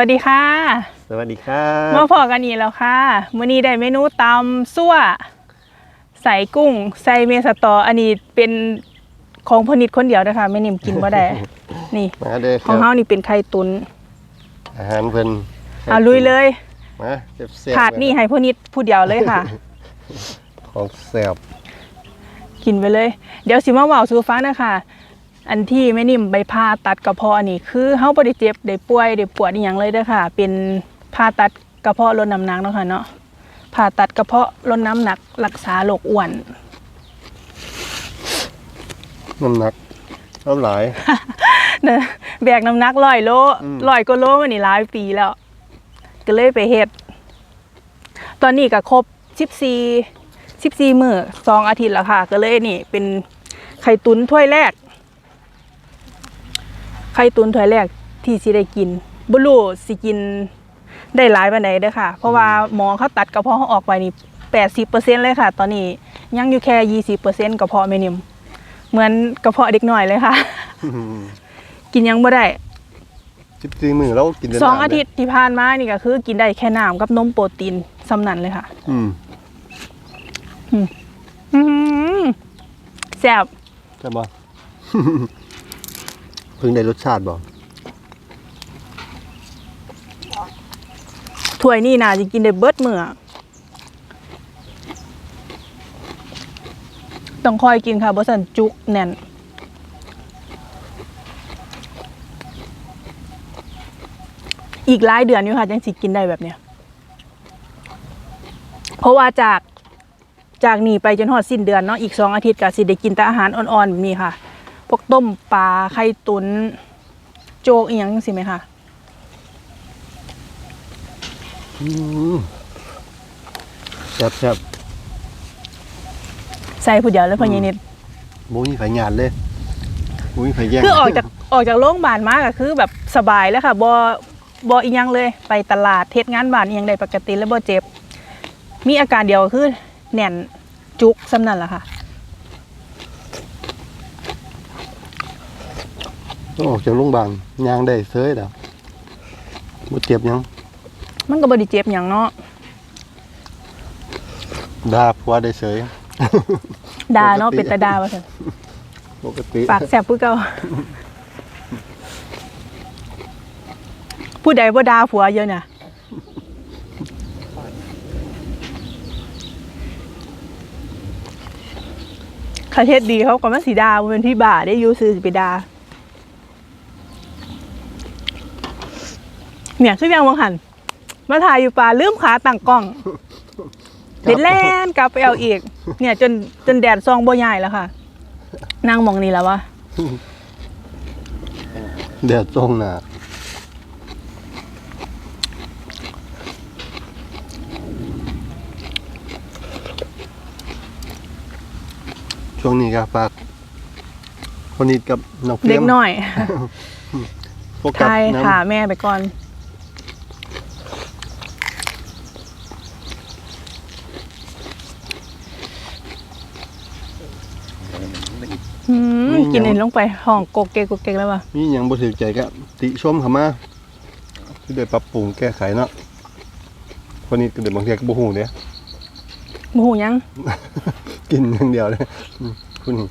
วัสดีค่ะ สวัสดีครับมาพอกันอีกแล้วค่ะมื้อนี้ได้เมนูตำซั่วใส่กุ้งใส่เมสตออันนี้เป็นของพนิดคนเดียวนะคะไม่นิ่มกินบ่ได้ นี่มาเด้อคของรับเฮานี่เป็นไข่ตุนอาหารเพิ่นเอาลุยเลยมาแซ่บๆถาดนี่ให้พนิดผู้เดียวเลยค่ะ ของแซ่บกินไปเลย เดี๋ยวสิมาเว้าสู่ฟังนะคะ อันที่แม่นิ่มไปผ่าตัดกระเพาะอันนี้คือเฮาบ่ได้เจ็บได้ป่วยได้ปวดอีหยังเลยเด้อค่ะ เป็นผ่าตัดกระเพาะลดน้ำหนักเนาะค่ะเนาะผ่าตัดกระเพาะลดน้ำหนัก รักษาโรคอ้วนน้ำหนักเท่าไหร่เนอะแบกน้ำหนักร้อยโลอืม ร้อยกว่าโลมานี่หลายปีแล้ว ก็เลยไปเฮ็ด ตอนนี้ก็ครบสิบสี่สิบสี่มื้อสองอาทิตย์แล้วค่ะ ก็เลยนี่ เป็นไข่ตุนถ้วยแรก ไข่ตุนถ้วยแรกที่สิได้กินบ่รู้สิกินได้หลายปานใดเด้อค่ะ เพราะว่าหมอเขาตัดกระเพาะเขาออกไปนี่แปดสิบเปอร์เซ็นเลยค่ะ ตอนนี้ยังอยู่แค่ยี่สิบเปอร์เซ็นกระเพาะแม่นิ่มเหมือนกระเพาะเด็กน้อยเลยค่ะ กินยังบ่ได้สิบสี่มื้อเรากินแต่สองน้ำอาทิตย์ที่ผ่านมานี่ก็คือ กินได้แค่น้ำกับนมโปรตีนสำนันเลยค่ะ อืมอืมแซ่บใช่บ่ เพิ่งได้รสชาติบ่ถ้วยนี่น่าจะกินได้เบิดเมื้อต้องคอยกินค่ะบสันจุแน่นอีกหลายเดือนอยู่ค่ะจังสิกินได้แบบเนี้ยเพราะว่าจากจากนี้ไปจนหอดสิ้นเดือนเนาะอีกสองอาทิตย์ก็สิได้กินแต่อาหารอ่อนๆแบบนี้ค่ะ พวกต้มปลาไข่ตุนโจกอีหยังสิไหมคะอืมแซ่บแซ่บใส่ผู้เดียวแล้วพอยีนิดบ่มีไผหยาดเลยบ่มีไผแย่งคือออกจากออกจากโรงพยาบาลมาก็คือแบบสบายแล้วค่ะบอบออีหยังเลย ไปตลาดเทศงานบ้านอีหยังได้ปกติแล้วบ่เจ็บ มีอาการเดียวก็คือแน่นจุกสำนั่นแหละค่ะ ออกจากโรงพยาบาลย่างได้เซยแล้วบ่เจ็บหยังมันก็บ่ได้เจ็บหยังเนาะดาผัวได้เสยดาเนาะปกติ เป็นตาดาว่าซั่นปกติปากแสบผู้เก่าผู้ใดบ่ดาผัวเยอะเนี่ยคาเทศดีเขาก็มาสีดาบ่เป็นพี่บ่าได้อยูซื้อสิไปดา เนี่ยคือยังวังหัน มาถ่ายอยู่ป่าลืมขาตั้งกล้องเด็ดแล่นกลับไปเอาอีก เนี่ย จนจนแดดซองบ่ใหญ่แล้วค่ะนั่งมองนี่แล้ววะแดดส่องหน้าช่วงนี้ก็ฝากคนนี้กับน้องเฟีเด็ยกมน้อยโฟกัสทายน้ค่ะแม่ไปก่อน อืม กินเองลงไปห้องโกกเกกโกกเกกแล้ววะำมีอย่างบ่ถือใจก็ติชมเข้ามาที่ได้ปรับปรุงแก้ไขเนาะคนนี้ก็เดี๋ยวบางทีก็บ่ฮู้เด้บูหูยัง กินอย่างเดียวเลยอืมคุณนี่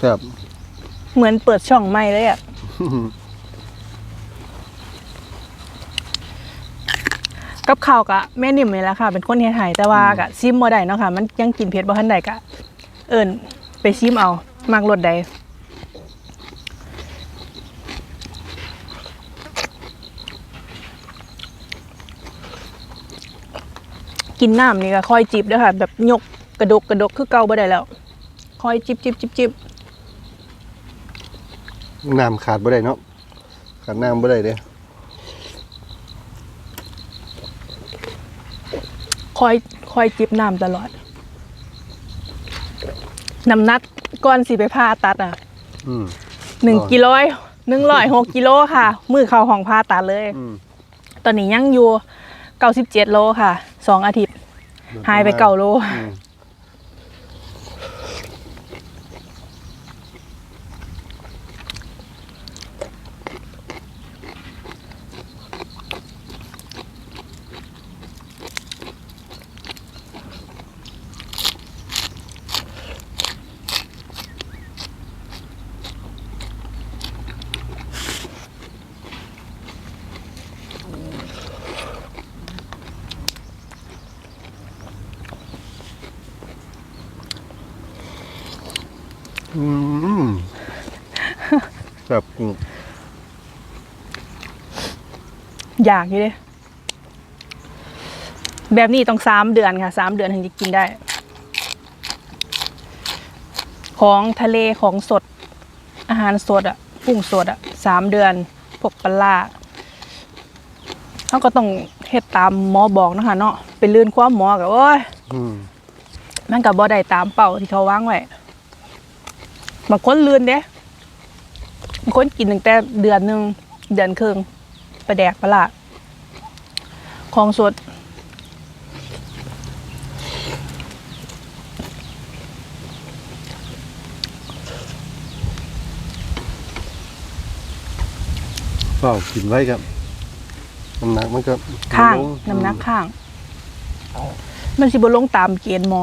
ครับเหมือนเปิดช่องใหม่เลยอะกับข้าวกะแม่นิ่มนี่แหละค่ะ เป็นคนเฮ็ดให้แต่ว่ากะซิมบ่ได้เนาะค่ะ มันยังกินเผ็ดบ่ทันได้กะ เอิ้น ไปซิมเอามักรสใดกินน้ำนี่ก็ค่อยจิบเด้อค่ะ แบบยกกระดกกระดกคือเก่าบ่ได้แล้วค่อยจิบจิบจิบจิบน้ำขาดบ่ได้เนาะขาดน้ำบ่ได้เด้ค่อยค่อยจิบน้ำตลอด น้ำหนักก่อนสิไปผ่าตัดอะอืม หนึ่งอ๋อ กิโลหนึ่งร้อยหกกิโลค่ะ มือเข้าห้องผ่าตัดเลย อืมตอนนี้ยังอยู่เก้าสิบเจ็ดโลค่ะสองอาทิตย์หายไปเก้าโล อืม แบบกุ้งอยากอยู่เด้แบบนี้ต้องสามเดือนค่ะสามเดือนถึงจะกินได้ ของทะเลของสด อาหารสดอะกุ้งสดอะสามเดือนพวกปลาร้าเขาก็ต้องเฮ็ดตามหมอบอกนะคะเนาะเป็นลื่นความหมอกับโอ้ยอืมมันกับบ่ได้ตามเป้าที่เขาวางไว้บางคนลื่นเด้บาง คนกินตั้งแต่เดือนหนึ่งเดือนครึ่งไปแดกปลาร้าของสดก็กินไว้ครับน้ำหนักมันก็ข้างลงน้ำหนักข้าง มันสิบลงตามเกณฑ์หมอ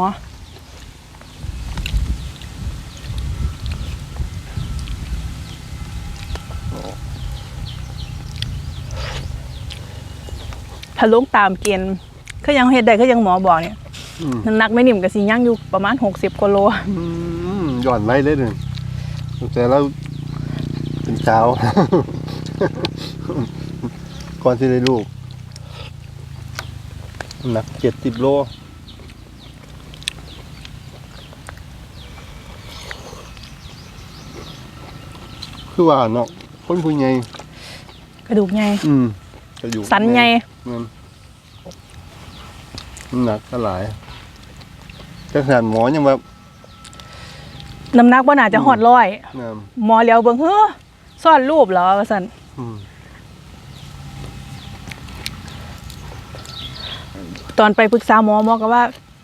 าลงตามเกณฑ์ก็ยังเฮ็ดได้ก็ยังหมอบอกเนี่ยอืมน้ำหนักไม่นิ่มกับสิย่างอยู่ประมาณหกสิบกิโล อืมหย่อนไว้เลยหนึ่งแต่เราเป็นเช้าก่อนที่ได้ลูกน้ำหนักเจ็ดสิบโลคือว่าเนาะคนผู้ใหญ่กระดูกใหญ่อืมจะอยู่สันใหญ่เงินน้ำ หนักก็หลายแต่ขนาดหมอยังแบบน้ำหนักบ่น่าจะหอดร้อย น้หมอเลี้ยวเบิ่งเฮ้อซ่อนรูปเหรอว่าซั่นำอืมตอนไปปรึกษาหมอหมอก็ว่า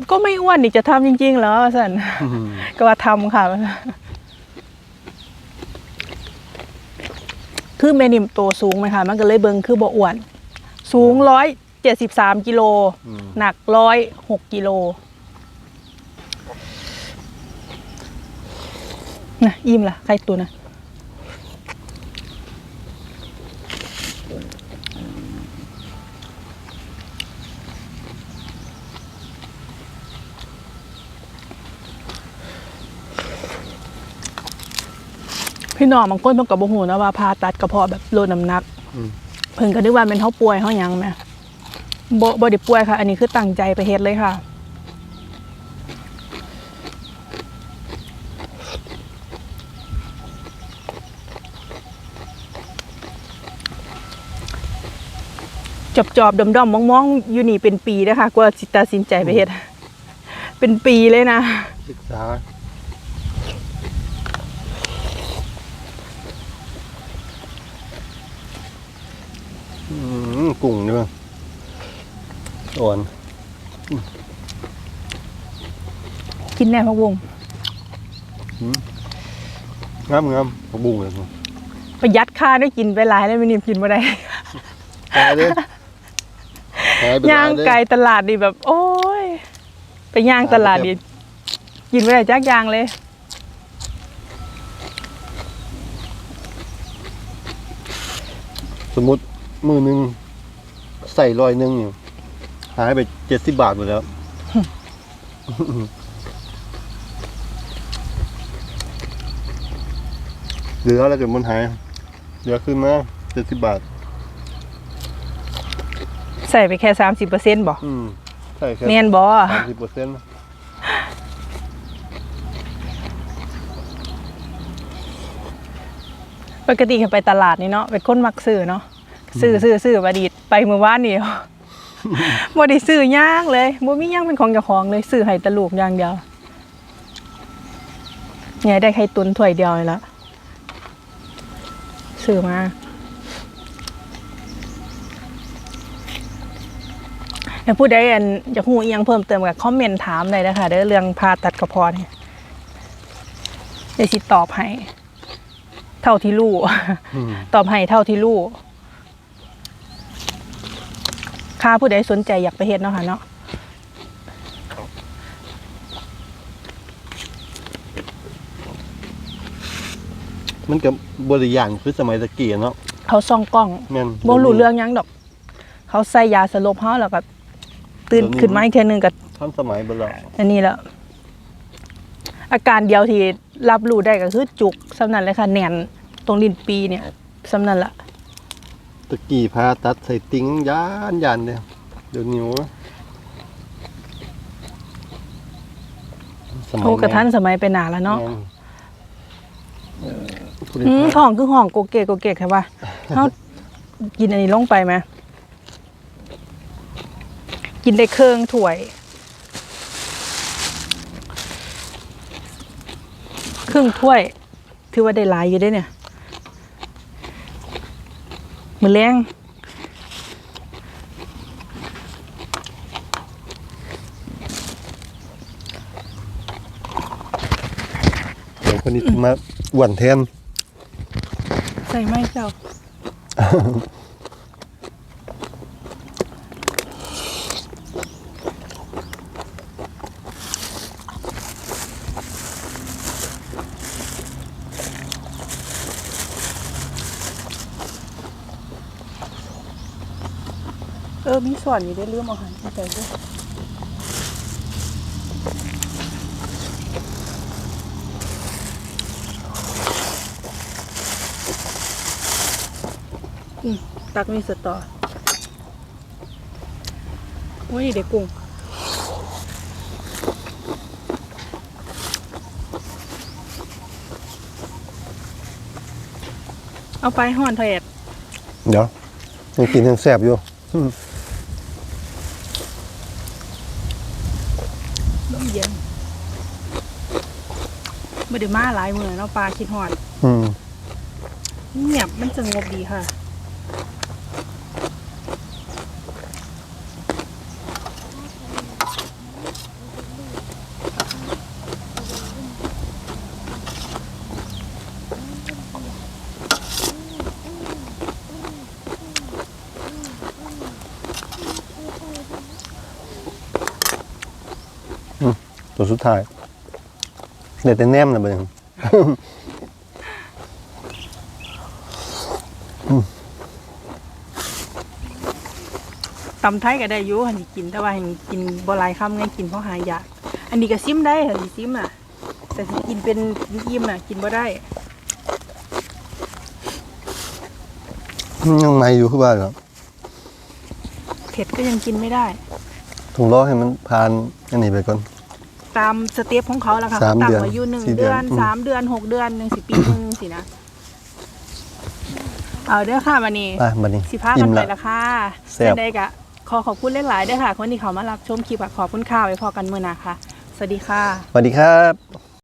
ก็ไม่อ้วนนี่จะทำจริงๆเหรอว่าซั่นอืมก็ว่าทำค่ะ คือแม่นิ่มโตสูงไหมคะมันก็เลยเบิงคือบ่อ้วน สูงร้อย เจ็ดสิบสามกิโล อืม หนักร้อยหกกิโลนะอิ่มละใครตัวนะพี่น้องบางคนเพิ่นก็บ่ฮู้นะว่าผ่าตัดกระเพาะแบบลดน้ำหนัก อืม เพิ่นก็นึกว่าเป็นเฮาป่วยเฮาหยังแหม่ บ่บ่ได้ป่วยค่ะ อันนี้คือตั้งใจไปเฮ็ดเลยค่ะจอบจอบดอมดอมมองมองๆอยู่นี่เป็นปีนะคะกว่าสิตัดสินใจไปเฮ็ดเป็นปีเลยนะศึกษาอืมกุ้งนี่มั้ง อ่อน กินแน่พักวงงามงามผักบุ้งเลยมั้งประหยัดค่าได้กินไปหลายแล้วไม่นิ่มกินบ่ได้หายเลยหายไปย่างหลเลยไกลตลาดนี่แบบ โอ้ย ไปย่างตลาดนี่กินไม่ได้จักอย่างเลยสมมติมือหนึ่งใส่ร้อยหนึ่งอยู่ หายไปเจ็ดสิบบาทหมดแล้ว เหลือแล้วเกิดมันหาย เหลือขึ้นมาเจ็ดสิบบาท ใส่ไปแค่สามสิบเปอร์เซ็นต์บอกอืมใช่ครับเนียนบอสามสิบเปอร์เซ็นต์ปกติเคยไปตลาดนี่เนาะเป็นคนมักซื้อเนาะซื้อซื้อซื้อบดีดไปเมื่อวานนี่ บ่ได้ซื้อย่างเลยบ่มีย่างเป็นของเจ้าของเลยซื้อให้แตลูกอย่างเดียวเนี่ยได้ไข่ตุนถ้วยเดียวเลยละซื้อมาแล้วผู้ใดอันอยากฮู้อีหยังเพิ่มเติมก็คอมเมนต์ถามได้นะคะเด้อเรื่องผ่าตัดกระเพาะเนี่ยเดี๋ยวสิตอบให้ เท่าที่รู้อืมตอบให้เท่าที่รู้ ค่าผู้ใดสนใจอยากไปเฮ็ดเนาะค่ะเนาะมันกับบริยานคือสมัยตะกี้อะเนาะเขาส่องกล้องแม่นบ่รู้เรื่องหยังดอก เขาใส่ยาสลบเฮาแล้วก็ตื่นขึ้นมาอีกเทื่อนึงก็ทันสมัยเบ่แล้วอันนี้แหละอาการเดียวที่รับรู้ได้ก็คือจุกสำนั้นเลยค่ะแน่นตรงลิ้นปีเนี่ยสำนั่นละ ตะกี้พาตัดใส่ติ้งยานยานเลยเดี๋ยวนิ้วสมัยโอ้กระทันสมัยไปหนาแล้วเนาะแม่เออผู้ใดอืมพาท้องคือห้องโกเกกโกเกกใช่ปะเขากินอันนี้ลงไปไหมกินได้เครื่องถ้วยครึ่งถ้วย ถือว่าได้หลายอยู่ได้เนี่ย มือแรงเดี๋ยวคนนี้มาอ้วนแทน ใส่ไหมเจ้า ออมีส่วนอยู่ได้เรื่องอาหารใส่ด้วยตักมีสตอโอ้ยเด็กกุ้งเอาไปห่อนเถอะเอ็ดเดี๋ยวยังกินยังแซ่บอยู่ ลมเย็น ไม่ได้มาหลายมือเนาะปลาคิดหอดอืมเงียบมันสงบดีค่ะ ตัวสุดท้าย เดี๋ยวแต่แนมนะเบิ่งตำไทยก็ได้อยู่หันสิกิน แต่ว่าหันกินบ่หลายคำไงกินเพราะหายากอันนี้ก็ซิมได้หันสิซิมอะ แต่สิกินเป็นยิ้มๆน่ะ กินบ่ได้ยังไม่อยู่คือว่าเหรอเผ็ดก็ยังกินไม่ได้ต้องรอให้มันผ่านอันนี้ไปก่อน ตามสเต็ปของเขาแล้วค่ะสามตั้งเดือนไว้อยู่หนึ่งสี่เดืเดืออนนอืม สามเดือนหกเดือนหนึ่งสิปีหนึ่งสินะเอาเด้อค่ะวันนี้ ไปบัดนี้สิพาอิ่กันมไปละ ละค่ะแซ่บได้กะขอขอบคุณหลายๆด้วยค่ะ คนที่เขามารับชมคลิปอะขอบคุณค่าไว้พอกันมือหนาค่ะ สวัสดีค่ะ สวัสดีครับ